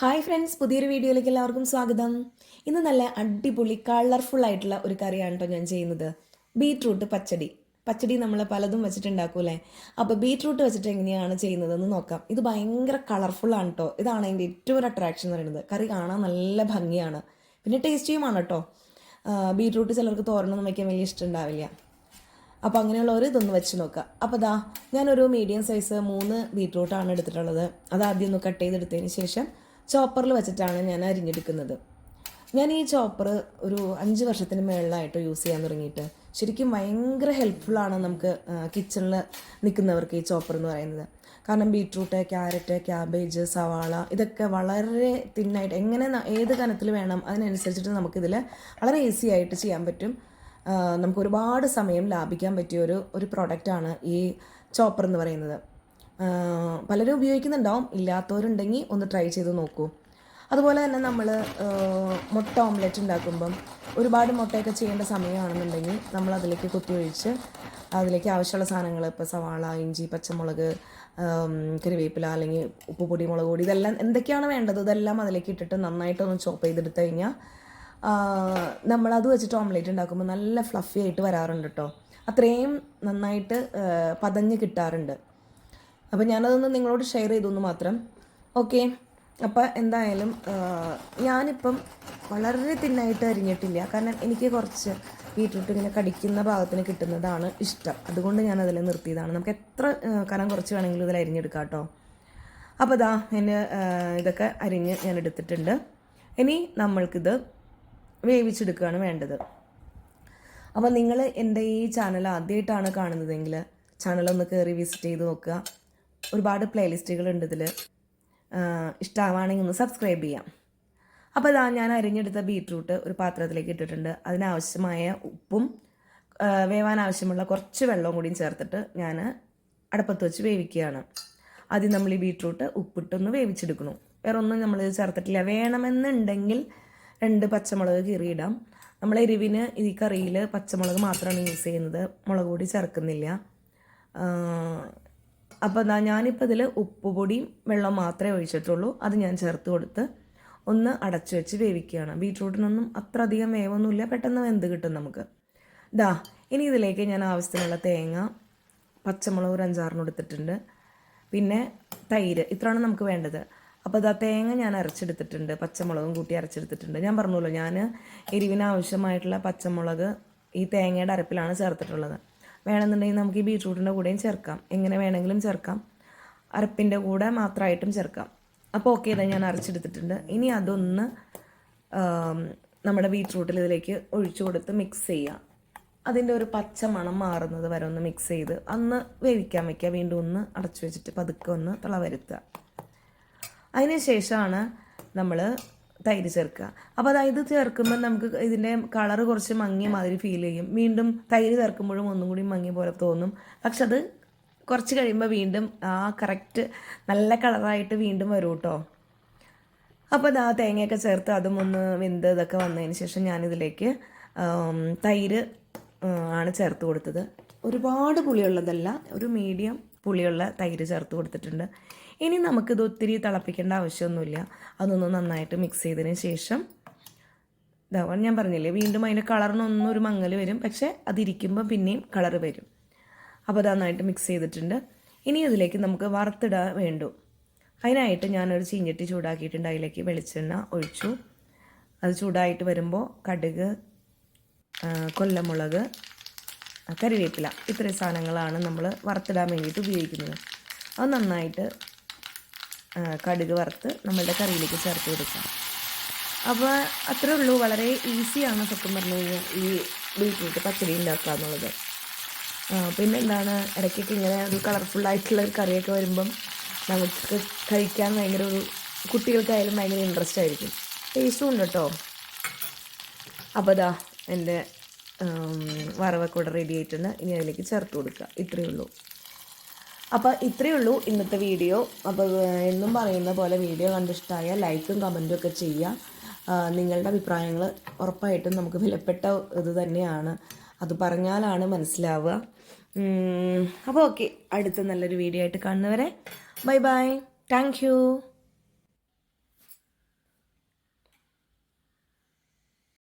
Hi friends പുതിയൊരു വീഡിയോയിലേക്ക് എല്ലാവർക്കും സ്വാഗതം. ഇന്ന് നല്ല അടിപൊളി കളർഫുൾ ആയിട്ടുള്ള ഒരു കറിയാണ് കേട്ടോ ഞാൻ ചെയ്യുന്നത്. ബീട്രൂട്ട് പച്ചടി. പച്ചടി നമ്മൾ പലതും വെച്ചിട്ടുണ്ടാക്കൂലേ അപ്പോൾ ബീട്രൂട്ട് വെച്ചിട്ട് എങ്ങനെയാണ് ചെയ്യുന്നതെന്ന് നോക്കാം. ഇത് ഭയങ്കര ആണ് കേട്ടോ ഇതാണ് അതിന്റെ ഏറ്റവും ഒരു അട്രാക്ഷൻ എന്ന് പറയുന്നത്. കറി കാണാൻ നല്ല ഭംഗിയാണ്. പിന്നെ ടേസ്റ്റിയുമാണ് കേട്ടോ ബീട്രൂട്ട് ചിലർക്ക് തോരണമെന്ന് വയ്ക്കാൻ വലിയ ഇഷ്ടം ഉണ്ടാവില്ല. അപ്പോൾ അങ്ങനെയുള്ളവർ ഇതൊന്ന് വെച്ച് നോക്കുക അപ്പോൾ ദാ ഞാനൊരു മീഡിയം സൈസ് മൂന്ന് ബീട്രൂട്ടാണ് എടുത്തിട്ടുള്ളത്. അത് ആദ്യം ഒന്ന് കട്ട് ചെയ്തെടുത്തതിന് ശേഷം ചോപ്പറിൽ വെച്ചിട്ടാണ് ഞാൻ അരിഞ്ഞെടുക്കുന്നത്. ഞാൻ ഈ ചോപ്പർ ഒരു അഞ്ച് വർഷത്തിന് മേളിലായിട്ട് യൂസ് ചെയ്യാൻ തുടങ്ങിയിട്ട് ശരിക്കും ഭയങ്കര ഹെൽപ്ഫുള്ളാണ് നമുക്ക് കിച്ചണിൽ നിൽക്കുന്നവർക്ക് ഈ ചോപ്പർ എന്ന് പറയുന്നത്. കാരണം ബീട്രൂട്ട് ക്യാരറ്റ് ക്യാബേജ് സവാള ഇതൊക്കെ വളരെ തിന്നായിട്ട് എങ്ങനെ ഏത് കനത്തിൽ വേണം അതിനനുസരിച്ചിട്ട് നമുക്കിതിൽ വളരെ ഈസി ആയിട്ട് ചെയ്യാൻ പറ്റും. നമുക്ക് ഒരുപാട് സമയം ലാഭിക്കാൻ പറ്റിയ ഒരു ഒരു പ്രോഡക്റ്റാണ് ഈ ചോപ്പർ എന്ന് പറയുന്നത്. പലരും ഉപയോഗിക്കുന്നുണ്ടാവും. ഇല്ലാത്തവരുണ്ടെങ്കിൽ ഒന്ന് ട്രൈ ചെയ്ത് നോക്കൂ. അതുപോലെ തന്നെ നമ്മൾ മുട്ട ഓംലെറ്റ് ഉണ്ടാക്കുമ്പം ഒരുപാട് മുട്ടയൊക്കെ ചെയ്യേണ്ട സമയമാണെന്നുണ്ടെങ്കിൽ നമ്മൾ അതിലേക്ക് കുത്തിയൊഴിച്ച് അതിലേക്ക് ആവശ്യമുള്ള സാധനങ്ങൾ ഇപ്പോൾ സവാള ഇഞ്ചി പച്ചമുളക് കരിവേപ്പില അല്ലെങ്കിൽ ഉപ്പുപൊടി മുളക് പൊടി ഇതെല്ലാം എന്തൊക്കെയാണ് വേണ്ടത്? ഇതെല്ലാം അതിലേക്ക് ഇട്ടിട്ട് നന്നായിട്ടൊന്ന് ചോപ്പ് ചെയ്തെടുത്ത് കഴിഞ്ഞാൽ നമ്മളത് വെച്ചിട്ട് ഓംലേറ്റ് ഉണ്ടാക്കുമ്പോൾ നല്ല ഫ്ലഫി ആയിട്ട് വരാറുണ്ട് കേട്ടോ അത്രയും നന്നായിട്ട് പതഞ്ഞ് കിട്ടാറുണ്ട്. അപ്പോൾ ഞാനതൊന്ന് നിങ്ങളോട് ഷെയർ ചെയ്തു എന്ന് മാത്രം. ഓക്കെ അപ്പോൾ എന്തായാലും ഞാനിപ്പം വളരെ തിന്നായിട്ട് അരിഞ്ഞിട്ടില്ല. കാരണം എനിക്ക് കുറച്ച് ബീട്രൂട്ട് ഇങ്ങനെ കടിക്കുന്ന ഭാഗത്തിന് കിട്ടുന്നതാണ് ഇഷ്ടം. അതുകൊണ്ട് ഞാൻ അതിൽ നിർത്തിയതാണ്. നമുക്ക് എത്ര കനം കുറച്ച് വേണമെങ്കിലും ഇതിൽ അരിഞ്ഞെടുക്കാം കേട്ടോ. അപ്പോൾ ഇതാ എന്നെ ഇതൊക്കെ അരിഞ്ഞ് ഞാൻ എടുത്തിട്ടുണ്ട്. ഇനി നമ്മൾക്കിത് വേവിച്ചെടുക്കുകയാണ് വേണ്ടത്. അപ്പോൾ നിങ്ങൾ എന്റെ ഈ ചാനൽ ആദ്യമായിട്ടാണ് കാണുന്നതെങ്കിൽ ഒന്ന് കയറി വിസിറ്റ് ചെയ്ത് നോക്കുക. ഒരുപാട് പ്ലേലിസ്റ്റുകളുണ്ട് ഇതിൽ ഇഷ്ടമാണെങ്കിൽ ഒന്ന് സബ്സ്ക്രൈബ് ചെയ്യാം. അപ്പോൾ ഇതാ ഞാൻ അരിഞ്ഞെടുത്ത ബീട്രൂട്ട് ഒരു പാത്രത്തിലേക്ക് ഇട്ടിട്ടുണ്ട്. അതിനാവശ്യമായ ഉപ്പും വേവാൻ ആവശ്യമുള്ള കുറച്ച് വെള്ളവും കൂടിയും ചേർത്തിട്ട് ഞാൻ അടപ്പത്ത് വെച്ച് വേവിക്കുകയാണ്. ആദ്യം നമ്മൾ ഈ ബീട്രൂട്ട് ഉപ്പിട്ടൊന്ന് വേവിച്ചെടുക്കണം വേറെ ഒന്നും നമ്മൾ ചേർത്തിട്ടില്ല. വേണമെന്നുണ്ടെങ്കിൽ രണ്ട് പച്ചമുളക് കീറിയിടാം. നമ്മൾ എരിവിന് ഈ കറിയിൽ പച്ചമുളക് മാത്രമാണ് യൂസ് ചെയ്യുന്നത്. മുളക് പൊടി ചേർക്കുന്നില്ല. അപ്പോൾ എന്താ ഞാനിപ്പോൾ ഇതിൽ ഉപ്പുപൊടിയും വെള്ളം മാത്രമേ ഒഴിച്ചിട്ടുള്ളൂ. അത് ഞാൻ ചേർത്ത് കൊടുത്ത് ഒന്ന് അടച്ചു വെച്ച് വേവിക്കുകയാണ്. ബീട്രൂട്ടിനൊന്നും അത്ര അധികം വേവൊന്നുമില്ല. പെട്ടെന്ന് വെന്ത് കിട്ടും നമുക്ക്. ദാ ഇനി ഇതിലേക്ക് ഞാൻ ആവശ്യത്തിനുള്ള തേങ്ങ പച്ചമുളക് ഒരു അഞ്ചാറിന് എടുത്തിട്ടുണ്ട്. പിന്നെ തൈര് ഇത്രയാണ് നമുക്ക് വേണ്ടത്. അപ്പോൾ ഇതാ തേങ്ങ ഞാൻ അരച്ചെടുത്തിട്ടുണ്ട്. പച്ചമുളകും കൂട്ടി അരച്ചെടുത്തിട്ടുണ്ട്. ഞാൻ പറഞ്ഞല്ലോ ഞാൻ എരിവിന് ആവശ്യമായിട്ടുള്ള പച്ചമുളക് ഈ തേങ്ങയുടെ അരപ്പിലാണ് ചേർത്തിട്ടുള്ളത്. വേണമെന്നുണ്ടെങ്കിൽ നമുക്ക് ഈ ബീട്രൂട്ടിന്റെ കൂടെയും ചേർക്കാം. എങ്ങനെ വേണമെങ്കിലും ചേർക്കാം. അരപ്പിന്റെ കൂടെ മാത്രമായിട്ടും ചേർക്കാം. അപ്പോൾ ഓക്കെ ഇതാ ഞാൻ അരച്ചെടുത്തിട്ടുണ്ട്. ഇനി അതൊന്ന് നമ്മുടെ ബീട്രൂട്ടിൽ ഇതിലേക്ക് ഒഴിച്ചു കൊടുത്ത് മിക്സ് ചെയ്യുക അതിന്റെ ഒരു പച്ച മണം മാറുന്നത് വരെ ഒന്ന് മിക്സ് ചെയ്ത് അന്ന് വേവിക്കാൻ വയ്ക്കുക വീണ്ടും ഒന്ന് അടച്ചു വെച്ചിട്ട് പതുക്കെ ഒന്ന് തിള വരുത്തുക. അതിന് ശേഷമാണ് നമ്മൾ തൈര് ചേർക്കുക. അപ്പോൾ അതായത് ചേർക്കുമ്പോൾ നമുക്ക് ഇതിന്റെ കളർ കുറച്ച് മങ്ങിയ മാതിരി ഫീൽ ചെയ്യും. വീണ്ടും തൈര് ചേർക്കുമ്പോഴും ഒന്നും കൂടി മങ്ങിയ പോലെ തോന്നും. പക്ഷെ അത് കുറച്ച് കഴിയുമ്പോൾ വീണ്ടും ആ കറക്റ്റ് നല്ല കളറായിട്ട് വീണ്ടും വരും കേട്ടോ അപ്പോൾ ആ തേങ്ങയൊക്കെ ചേർത്ത് അതും ഒന്ന് വെന്ത് ഇതൊക്കെ വന്നതിന് ശേഷം ഞാനിതിലേക്ക് തൈര് ആണ് ചേർത്ത് കൊടുത്തത്. ഒരുപാട് പുളിയുള്ളതല്ല ഒരു മീഡിയം പുളിയുള്ള തൈര് ചേർത്ത് കൊടുത്തിട്ടുണ്ട്. ഇനി നമുക്കിത് ഒത്തിരി തിളപ്പിക്കേണ്ട ആവശ്യമൊന്നുമില്ല. അതൊന്ന് നന്നായിട്ട് മിക്സ് ചെയ്തതിന് ശേഷം ഇതാവാൻ ഞാൻ പറഞ്ഞില്ലേ വീണ്ടും അതിന്റെ കളറിനൊന്നും ഒരു മങ്ങൽ വരും പക്ഷേ അതിരിക്കുമ്പോൾ പിന്നെയും കളർ വരും. അപ്പോൾ അത് നന്നായിട്ട് മിക്സ് ചെയ്തിട്ടുണ്ട്. ഇനി ഇതിലേക്ക് നമുക്ക് വറുത്തിടാൻ വേണ്ടു. അതിനായിട്ട് ഞാനൊരു ചീഞ്ഞട്ടി ചൂടാക്കിയിട്ടുണ്ട്. അതിലേക്ക് വെളിച്ചെണ്ണ ഒഴിച്ചു. അത് ചൂടായിട്ട് വരുമ്പോൾ കടുക് കൊല്ലമുളക് കറിവേപ്പില ഇത്രയും സാധനങ്ങളാണ് നമ്മൾ വറുത്തിടാൻ വേണ്ടിയിട്ട് ഉപയോഗിക്കുന്നത്. അത് നന്നായിട്ട് കടുക് വറുത്ത് നമ്മളുടെ കറിയിലേക്ക് ചേർത്ത് കൊടുക്കാം. അപ്പോൾ അത്രേ ഉള്ളൂ. വളരെ ഈസിയാണ് സത്യം പറഞ്ഞു കഴിഞ്ഞാൽ ഈ ബീറ്റ്റൂട്ട് പച്ചടി ഉണ്ടാക്കുക എന്നുള്ളത്. പിന്നെ എന്താണ്? ഇടയ്ക്കൊക്കെ ഇങ്ങനെ ഒരു കളർഫുൾ ആയിട്ടുള്ള ഒരു കറിയൊക്കെ വരുമ്പം നമുക്ക് കഴിക്കാൻ ഭയങ്കര ഒരു കുട്ടികൾക്കായാലും ഭയങ്കര ഇൻട്രസ്റ്റ് ആയിരിക്കും. ടേസ്റ്റും ഉണ്ട് കേട്ടോ അപ്പോൾ ഇതാ എന്റെ വറവൊക്കെ ഇവിടെ റെഡി ആയിട്ടുണ്ട്. ഇനി അതിലേക്ക് ചേർത്ത് കൊടുക്കുക. ഇത്രയേ ഉള്ളൂ. അപ്പോൾ ഇത്രയേ ഉള്ളൂ ഇന്നത്തെ വീഡിയോ. അപ്പോൾ എന്നും പറയുന്ന പോലെ വീഡിയോ കണ്ടിഷ്ടമായ ലൈക്കും കമന്റും ഒക്കെ ചെയ്യുക നിങ്ങളുടെ അഭിപ്രായങ്ങൾ ഉറപ്പായിട്ടും നമുക്ക് വിലപ്പെട്ട ഇത് തന്നെയാണ്. അത് പറഞ്ഞാലാണ് മനസ്സിലാവുക. അപ്പോൾ ഓക്കെ. അടുത്ത നല്ലൊരു വീഡിയോ ആയിട്ട് കാണുന്നവരെ ബൈ ബൈ. താങ്ക്